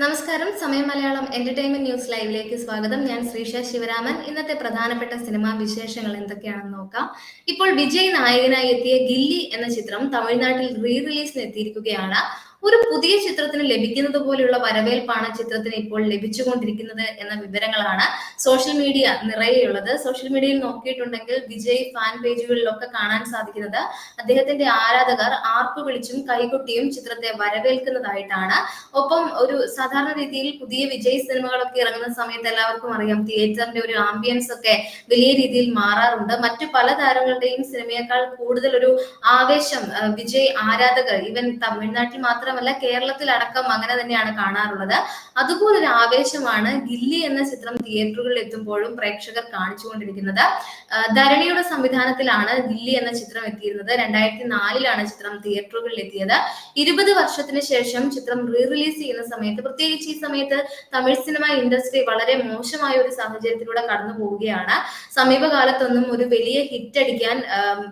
നമസ്കാരം. സമയം Malayalam entertainment news ലൈവിലേക്ക് സ്വാഗതം. ഞാൻ ശ്രീഷ ശിവരാമൻ. ഇന്നത്തെ പ്രധാനപ്പെട്ട സിനിമാ വിശേഷങ്ങൾ എന്തൊക്കെയാണെന്ന് നോക്കാം. ഇപ്പോൾ വിജയ് നായകനായി എത്തിയ ഗില്ലി എന്ന ചിത്രം തമിഴ്നാട്ടിൽ റീ റിലീസിന് എത്തിയിരിക്കുകയാണ്. ഒരു പുതിയ ചിത്രത്തിന് ലഭിക്കുന്നത് പോലെയുള്ള വരവേൽപ്പാണ് ചിത്രത്തിന് ഇപ്പോൾ ലഭിച്ചുകൊണ്ടിരിക്കുന്നത് എന്ന വിവരങ്ങളാണ് സോഷ്യൽ മീഡിയ നിറയെയുള്ളത്. സോഷ്യൽ മീഡിയയിൽ നോക്കിയിട്ടുണ്ടെങ്കിൽ വിജയ് ഫാൻ പേജുകളിലൊക്കെ കാണാൻ സാധിക്കുന്നത് അദ്ദേഹത്തിന്റെ ആരാധകർ ആർപ്പ് വിളിച്ചും കൈകൊട്ടിയും ചിത്രത്തെ വരവേൽക്കുന്നതായിട്ടാണ്. ഒപ്പം ഒരു സാധാരണ രീതിയിൽ പുതിയ വിജയ് സിനിമകളൊക്കെ ഇറങ്ങുന്ന സമയത്ത് എല്ലാവർക്കും അറിയാം തിയേറ്ററിന്റെ ഒരു ആംബിയൻസ് ഒക്കെ വലിയ രീതിയിൽ മാറാറുണ്ട്. മറ്റു പല താരങ്ങളുടെയും സിനിമയേക്കാൾ കൂടുതൽ ഒരു ആവേശം വിജയ് ആരാധകർ ഇവൻ തമിഴ്നാട്ടിൽ മാത്രമല്ല കേരളത്തിലടക്കം അങ്ങനെ തന്നെയാണ് കാണാറുള്ളത്. അതുപോലൊരു ആവേശമാണ് ഗില്ലി എന്ന ചിത്രം തിയേറ്ററുകളിൽ എത്തുമ്പോഴും പ്രേക്ഷകർ കാണിച്ചുകൊണ്ടിരിക്കുന്നത്. ധരണിയുടെ സംവിധാനത്തിലാണ് ഗില്ലി എന്ന ചിത്രം എത്തിയിരുന്നത്. രണ്ടായിരത്തി നാലിലാണ് ചിത്രം തിയേറ്ററുകളിൽ എത്തിയത് ഇരുപത് വർഷത്തിന് ശേഷം ചിത്രം റീ റിലീസ് ചെയ്യുന്ന സമയത്ത് പ്രത്യേകിച്ച് ഈ സമയത്ത് തമിഴ് സിനിമ ഇൻഡസ്ട്രി വളരെ മോശമായ ഒരു സാഹചര്യത്തിലൂടെ കടന്നു പോവുകയാണ്. സമീപകാലത്തൊന്നും ഒരു വലിയ ഹിറ്റ് അടിക്കാൻ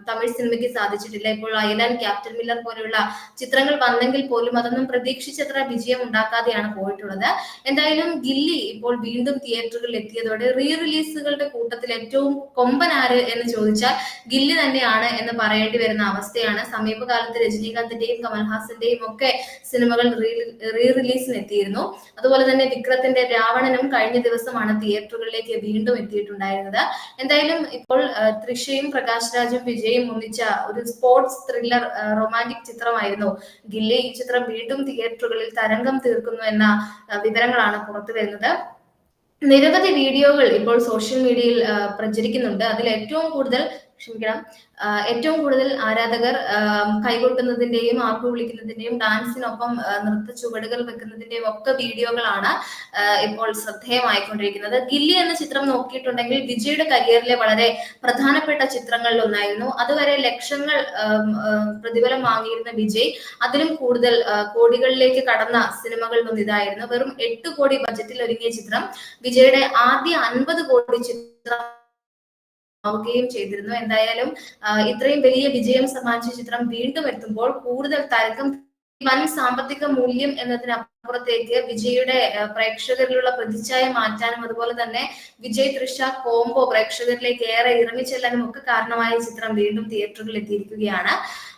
തമിഴ് സിനിമയ്ക്ക് സാധിച്ചിട്ടില്ല. ഇപ്പോൾ അയലാൻ ക്യാപ്റ്റൻ മില്ലർ പോലെയുള്ള ചിത്രങ്ങൾ വന്നെങ്കിൽ പോലും അതൊന്നും പ്രതീക്ഷിച്ചത്ര വിജയം ഉണ്ടാക്കാതെയാണ് പോയിട്ടുള്ളത്. എന്തായാലും ഗില്ലി ഇപ്പോൾ വീണ്ടും തിയേറ്ററുകളിൽ എത്തിയതോടെ റീ റിലീസുകളുടെ കൂട്ടത്തിൽ ഏറ്റവും കൊമ്പൻ ആര് എന്ന് ചോദിച്ചാൽ ഗില്ലി തന്നെയാണ് എന്ന് പറയേണ്ടി വരുന്ന അവസ്ഥയാണ്. സമീപകാലത്ത് രജനീകാന്തിന്റെയും കമൽഹാസന്റെയും ഒക്കെ സിനിമകൾ റീ റിലീസിന് എത്തിയിരുന്നു അതുപോലെ തന്നെ വിക്രത്തിന്റെ രാവണനും കഴിഞ്ഞ ദിവസമാണ് തിയേറ്ററുകളിലേക്ക് വീണ്ടും എത്തിയിട്ടുണ്ടായിരുന്നത്. എന്തായാലും ഇപ്പോൾ തൃശയും പ്രകാശ് രാജും വിജയും ഒന്നിച്ച ഒരു സ്പോർട്സ് ത്രില്ലർ റൊമാന്റിക് ചിത്രമായിരുന്നു ഗില്ലി. ഈ ചിത്രം വീണ്ടും തിയേറ്ററുകളിൽ തരംഗം തീർക്കുന്നു എന്ന വിവരങ്ങളാണ് പുറത്തു വരുന്നത്. നിരവധി വീഡിയോകൾ ഇപ്പോൾ സോഷ്യൽ മീഡിയയിൽ പ്രചരിക്കുന്നുണ്ട്. അതിൽ ഏറ്റവും കൂടുതൽ ക്ഷമിക്കണം. ഏറ്റവും കൂടുതൽ ആരാധകർ കൈകൊട്ടുന്നതിന്റെയും ആർപ്പ് വിളിക്കുന്നതിന്റെയും ഡാൻസിനൊപ്പം നൃത്ത ചുവടുകൾ വെക്കുന്നതിന്റെയും ഒക്കെ വീഡിയോകളാണ് ഇപ്പോൾ ശ്രദ്ധേയമായിക്കൊണ്ടിരിക്കുന്നത്. ഗില്ലി എന്ന ചിത്രം നോക്കിയിട്ടുണ്ടെങ്കിൽ വിജയുടെ കരിയറിലെ വളരെ പ്രധാനപ്പെട്ട ചിത്രങ്ങളിൽ ഒന്നായിരുന്നു. അതുവരെ ലക്ഷങ്ങൾ പ്രതിഫലം വാങ്ങിയിരുന്ന വിജയ് അതിലും കൂടുതൽ കോടികളിലേക്ക് കടന്ന സിനിമകളിൽ ഒന്ന് ഇതായിരുന്നു. വെറും എട്ട് കോടി ബജറ്റിൽ ഒരുങ്ങിയ ചിത്രം വിജയുടെ ആദ്യ അൻപത് കോടി ചിത്രം ആവുകയും ചെയ്തിരുന്നു. എന്തായാലും ഇത്രയും വലിയ വിജയം സമ്മാനിച്ച ചിത്രം വീണ്ടും എത്തുമ്പോൾ കൂടുതൽ തരക്കം വൻ സാമ്പത്തിക മൂല്യം എന്നതിനപ്പുറത്തേക്ക് വിജയുടെ പ്രേക്ഷകരിലുള്ള പ്രതിച്ഛായ മാറ്റാനും അതുപോലെ തന്നെ വിജയ് തൃഷ കോംബോ പ്രേക്ഷകരിലേക്ക് ഏറെ ഇറങ്ങിച്ചെല്ലാനും ഒക്കെ കാരണമായ ചിത്രം വീണ്ടും തിയേറ്ററുകളിൽ എത്തിയിരിക്കുകയാണ്.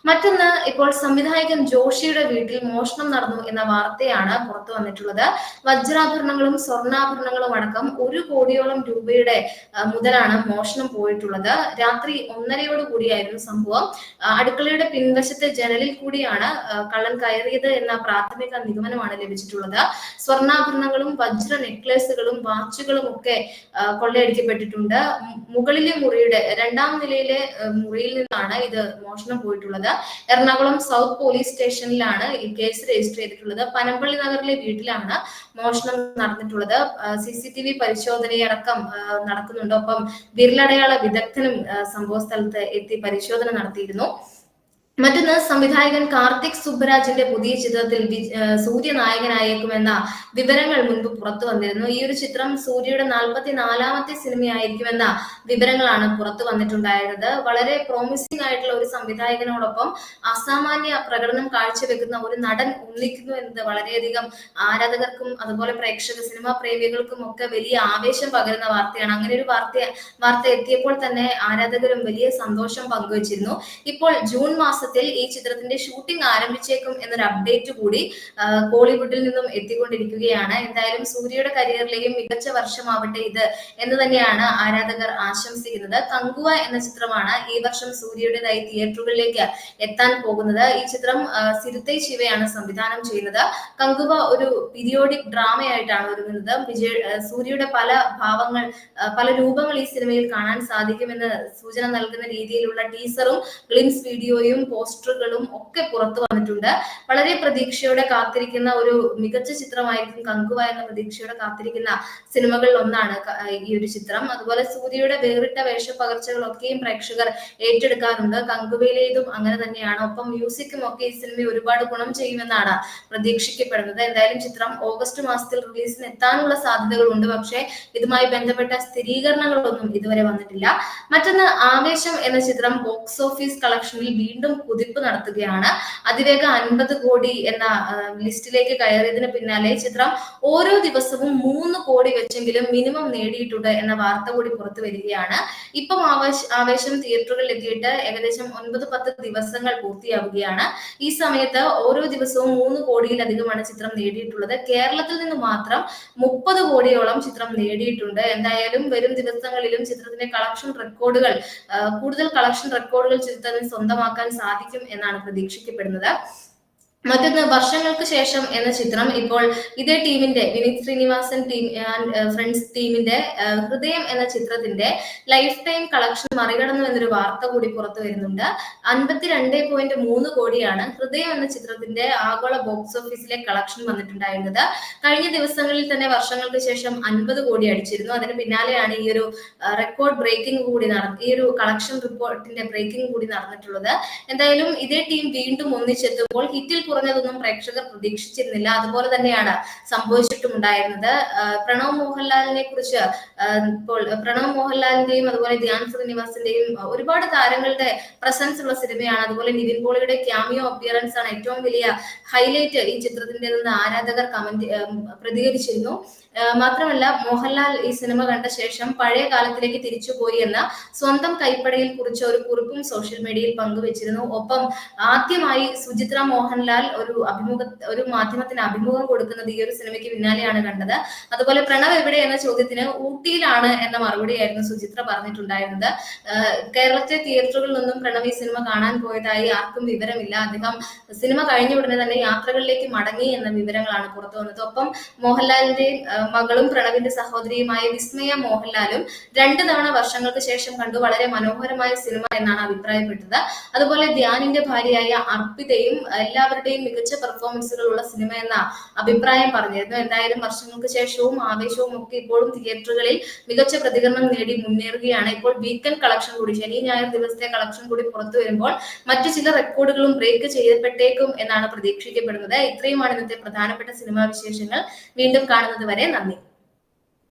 മറ്റൊന്ന് ഇപ്പോൾ സംവിധായകൻ ജോഷിയുടെ വീട്ടിൽ മോഷണം നടന്നു എന്ന വാർത്തയാണ് പുറത്തു വന്നിട്ടുള്ളത്. വജ്രാഭരണങ്ങളും സ്വർണാഭരണങ്ങളും അടക്കം ഒരു കോടിയോളം രൂപയുടെ മുതലാണ് മോഷണം പോയിട്ടുള്ളത്. രാത്രി ഒന്നരയോട് കൂടിയായിരുന്നു സംഭവം. അടുക്കളയുടെ പിൻവശത്തെ ജനലിൽ കൂടിയാണ് കള്ളൻ കയറിയത് എന്ന പ്രാഥമിക നിഗമനമാണ് ലഭിച്ചിട്ടുള്ളത് സ്വർണാഭരണങ്ങളും വജ്ര നെക്ലേസുകളും വാച്ചുകളും ഒക്കെ കൊള്ളയടിക്കപ്പെട്ടിട്ടുണ്ട്. മുകളിലെ മുറിയുടെ രണ്ടാം നിലയിലെ മുറിയിൽ നിന്നാണ് ഇത് മോഷണം പോയിട്ടുള്ളത്. എറണാകുളം സൗത്ത് പോലീസ് സ്റ്റേഷനിലാണ് ഈ കേസ് രജിസ്റ്റർ ചെയ്തിട്ടുള്ളത്. പനമ്പള്ളി നഗറിലെ വീട്ടിലാണ് മോഷണം നടന്നിട്ടുള്ളത്. സി സി ടി വി പരിശോധനയടക്കം നടക്കുന്നുണ്ട്. ഒപ്പം വിരലടയാള വിദഗ്ധനും സംഭവ സ്ഥലത്ത് എത്തി പരിശോധന നടത്തിയിരുന്നു. മറ്റൊന്ന് സംവിധായകൻ കാർത്തിക് സുബ്രാജിന്റെ പുതിയ ചിത്രത്തിൽ സൂര്യ നായകനായേക്കുമെന്ന വിവരങ്ങൾ മുൻപ് പുറത്തു വന്നിരുന്നു. ഈ ഒരു ചിത്രം സൂര്യയുടെ നാൽപ്പത്തി നാലാമത്തെ സിനിമയായിരിക്കുമെന്ന വിവരങ്ങളാണ് പുറത്തു വന്നിട്ടുണ്ടായിരുന്നത്. വളരെ പ്രോമിസിംഗ് ആയിട്ടുള്ള ഒരു സംവിധായകനോടൊപ്പം അസാമാന്യ പ്രകടനം കാഴ്ചവെക്കുന്ന ഒരു നടൻ ഒന്നിക്കുന്നു എന്നത് വളരെയധികം ആരാധകർക്കും അതുപോലെ പ്രേക്ഷക സിനിമാ പ്രേമികൾക്കും ഒക്കെ വലിയ ആവേശം പകരുന്ന വാർത്തയാണ്. അങ്ങനെ ഒരു വാർത്ത വാർത്ത എത്തിയപ്പോൾ തന്നെ ആരാധകരും വലിയ സന്തോഷം പങ്കുവച്ചിരുന്നു. ഇപ്പോൾ ജൂൺ മാസത്തിൽ ഈ ചിത്രത്തിന്റെ ഷൂട്ടിംഗ് ആരംഭിച്ചേക്കും എന്നൊരു അപ്ഡേറ്റ് കൂടി കോളിവുഡിൽ നിന്നും എത്തിക്കൊണ്ടിരിക്കുകയാണ്. എന്തായാലും സൂര്യയുടെ കരിയറിലെയും മികച്ച വർഷമാവട്ടെ ഇത് എന്ന് തന്നെയാണ് ആരാധകർ ആശംസിക്കുന്നത്. കങ്കുവ എന്ന ചിത്രമാണ് ഈ വർഷം സൂര്യയുടേതായി തിയേറ്ററുകളിലേക്ക് എത്താൻ പോകുന്നത്. ഈ ചിത്രം സിരുത്തെ ശിവയാണ് സംവിധാനം ചെയ്യുന്നത്. കങ്കുവ ഒരു പീരിയോഡിക് ഡ്രാമയായിട്ടാണ് ഒരുങ്ങുന്നത്. വിജയ് സൂര്യയുടെ പല ഭാവങ്ങൾ പല രൂപങ്ങൾ ഈ സിനിമയിൽ കാണാൻ സാധിക്കുമെന്ന് സൂചന നൽകുന്ന രീതിയിലുള്ള ടീസറും ഗ്ലിംസ് വീഡിയോയും പോസ്റ്ററുകളും ഒക്കെ പുറത്തു വന്നിട്ടുണ്ട്. വളരെ പ്രതീക്ഷയോടെ കാത്തിരിക്കുന്ന ഒരു മികച്ച ചിത്രമായിരിക്കും കങ്കുവ എന്ന പ്രതീക്ഷയോടെ കാത്തിരിക്കുന്ന സിനിമകളിൽ ഒന്നാണ് ഈ ഒരു ചിത്രം. അതുപോലെ സൂര്യയുടെ വേറിട്ട വേഷപ്പകർച്ചകളൊക്കെയും പ്രേക്ഷകർ ഏറ്റെടുക്കാറുണ്ട്. കങ്കുവയിലേതും അങ്ങനെ തന്നെയാണ്. ഒപ്പം മ്യൂസിക്കും ഒക്കെ ഈ സിനിമ ഒരുപാട് ഗുണം ചെയ്യുമെന്നാണ് പ്രതീക്ഷിക്കപ്പെടുന്നത്. എന്തായാലും ചിത്രം ഓഗസ്റ്റ് മാസത്തിൽ റിലീസിന് എത്താനുള്ള സാധ്യതകളുണ്ട്. പക്ഷേ ഇതുമായി ബന്ധപ്പെട്ട സ്ഥിരീകരണങ്ങളൊന്നും ഇതുവരെ വന്നിട്ടില്ല. മറ്റൊന്ന് ആവേശം എന്ന ചിത്രം ബോക്സ് ഓഫീസ് കളക്ഷനിൽ വീണ്ടും കുതിപ്പ് നടത്തുകയാണ്. അതിവേഗം അൻപത് കോടി എന്ന ലിസ്റ്റിലേക്ക് കയറിയതിന് പിന്നാലെ ചിത്രം ഓരോ ദിവസവും മൂന്ന് കോടി വെച്ചെങ്കിലും മിനിമം നേടിയിട്ടുണ്ട് എന്ന വാർത്ത കൂടി പുറത്തു വരികയാണ്. ഇപ്പം ആവേശ ആവേശം തിയേറ്ററുകളിൽ എത്തിയിട്ട് ഏകദേശം ഒൻപത് പത്ത് ദിവസങ്ങൾ പൂർത്തിയാവുകയാണ്. ഈ സമയത്ത് ഓരോ ദിവസവും മൂന്ന് കോടിയിലധികമാണ് ചിത്രം നേടിയിട്ടുള്ളത്. കേരളത്തിൽ നിന്ന് മാത്രം മുപ്പത് കോടിയോളം ചിത്രം നേടിയിട്ടുണ്ട്. എന്തായാലും വരും ദിവസങ്ങളിലും ചിത്രത്തിന്റെ കളക്ഷൻ റെക്കോർഡുകൾ കൂടുതൽ കളക്ഷൻ റെക്കോർഡുകൾ ചിത്രത്തിന് സ്വന്തമാക്കാൻ സാധിക്കും. എന്നാണ് പ്രതീക്ഷിക്കപ്പെടുന്നത്. മറ്റൊന്ന് വർഷങ്ങൾക്ക് ശേഷം എന്ന ചിത്രം. ഇപ്പോൾ ഇതേ ടീമിന്റെ Vineeth Sreenivasan team and friends ടീമിന്റെ ഹൃദയം എന്ന ചിത്രത്തിന്റെ ലൈഫ് ടൈം കളക്ഷൻ മറികടന്നു എന്നൊരു വാർത്ത കൂടി പുറത്തു വരുന്നുണ്ട്. അൻപത്തിരണ്ട് പോയിന്റ് മൂന്ന് കോടിയാണ് ഹൃദയം എന്ന ചിത്രത്തിന്റെ ആഗോള ബോക്സ് ഓഫീസിലെ കളക്ഷൻ വന്നിട്ടുണ്ടായിരുന്നത്. കഴിഞ്ഞ ദിവസങ്ങളിൽ തന്നെ വർഷങ്ങൾക്ക് ശേഷം അൻപത് കോടി അടിച്ചിരുന്നു. അതിന് പിന്നാലെയാണ് ഈ ഒരു റെക്കോർഡ് ബ്രേക്കിംഗ് കൂടി നട ഈ ഒരു കളക്ഷൻ റിപ്പോർട്ടിന്റെ ബ്രേക്കിംഗ് കൂടി നടന്നിട്ടുള്ളത്. എന്തായാലും ഇതേ ടീം വീണ്ടും ഒന്നിച്ചെത്തുമ്പോൾ ഹിറ്റിൽ കുറഞ്ഞതൊന്നും പ്രേക്ഷകർ പ്രതീക്ഷിച്ചിരുന്നില്ല. അതുപോലെ തന്നെയാണ് സംഭവിച്ചിട്ടുണ്ടായിരുന്നത് പ്രണവ് മോഹൻലാലിനെ കുറിച്ച് ഇപ്പോൾ പ്രണവ് മോഹൻലാലിന്റെയും അതുപോലെ ധ്യാൻ ശ്രീനിവാസിന്റെയും ഒരുപാട് താരങ്ങളുടെ പ്രസൻസ് ഉള്ള സിനിമയാണ്. അതുപോലെ നിവിൻ പോളിയുടെ ക്യാമിയോ അപ്പിയറൻസ് ആണ് ഏറ്റവും വലിയ ഹൈലൈറ്റ് ഈ ചിത്രത്തിന്റെ നിന്ന് ആരാധകർ കമന്റ് പ്രതികരിച്ചിരുന്നു. മാത്രമല്ല മോഹൻലാൽ ഈ സിനിമ കണ്ട ശേഷം പഴയ കാലത്തിലേക്ക് തിരിച്ചുപോയി എന്ന സ്വന്തം കൈപ്പടയിൽ കുറിച്ച ഒരു കുറിപ്പും സോഷ്യൽ മീഡിയയിൽ പങ്കുവച്ചിരുന്നു. ഒപ്പം ആദ്യമായി സുചിത്ര മോഹൻലാൽ ഒരു അഭിമുഖ ഒരു മാധ്യമത്തിന് അഭിമുഖം കൊടുക്കുന്നത് ഈ ഒരു സിനിമയ്ക്ക് പിന്നാലെയാണ് കണ്ടത്. അതുപോലെ പ്രണവ് എവിടെ എന്ന ചോദ്യത്തിന് ഊട്ടിയിലാണ് എന്ന മറുപടിയായിരുന്നു സുചിത്ര പറഞ്ഞിട്ടുണ്ടായിരുന്നത്. കേരളത്തിലെ തിയേറ്ററുകളിൽ നിന്നും പ്രണവ് ഈ സിനിമ കാണാൻ പോയതായി ആർക്കും വിവരമില്ല. അദ്ദേഹം സിനിമ കഴിഞ്ഞ ഉടനെ തന്നെ യാത്രകളിലേക്ക് മടങ്ങി എന്ന വിവരങ്ങളാണ് പുറത്തു വന്നത്. ഒപ്പം മോഹൻലാലിന്റെയും മകളും പ്രണവിന്റെ സഹോദരിയുമായ വിസ്മയ മോഹൻലാലും രണ്ട് തവണ വർഷങ്ങൾക്ക് ശേഷം കണ്ടു. വളരെ മനോഹരമായ സിനിമ എന്നാണ് അഭിപ്രായപ്പെട്ടത്. അതുപോലെ ധ്യാനിന്റെ ഭാര്യയായ അർപ്പിതയും എല്ലാവരുടെയും മികച്ച പെർഫോമൻസുകളുള്ള സിനിമ എന്ന അഭിപ്രായം പറഞ്ഞിരുന്നു. എന്തായാലും വർഷങ്ങൾക്ക് ശേഷവും ആവേശവും ഒക്കെ ഇപ്പോഴും തിയേറ്ററുകളിൽ മികച്ച പ്രതികരണം നേടി മുന്നേറുകയാണ്. ഇപ്പോൾ വീക്കെൻഡ് കളക്ഷൻ കൂടി ശനി ഞായർ ദിവസത്തെ കളക്ഷൻ കൂടി പുറത്തു വരുമ്പോൾ മറ്റു ചില റെക്കോർഡുകളും ബ്രേക്ക് ചെയ്യപ്പെട്ടേക്കും എന്നാണ് പ്രതീക്ഷിക്കപ്പെടുന്നത്. ഇത്രയുമാണ് ഇന്നത്തെ പ്രധാനപ്പെട്ട സിനിമാ വിശേഷങ്ങൾ. വീണ്ടും കാണുന്നത് വരെ നന്ദി.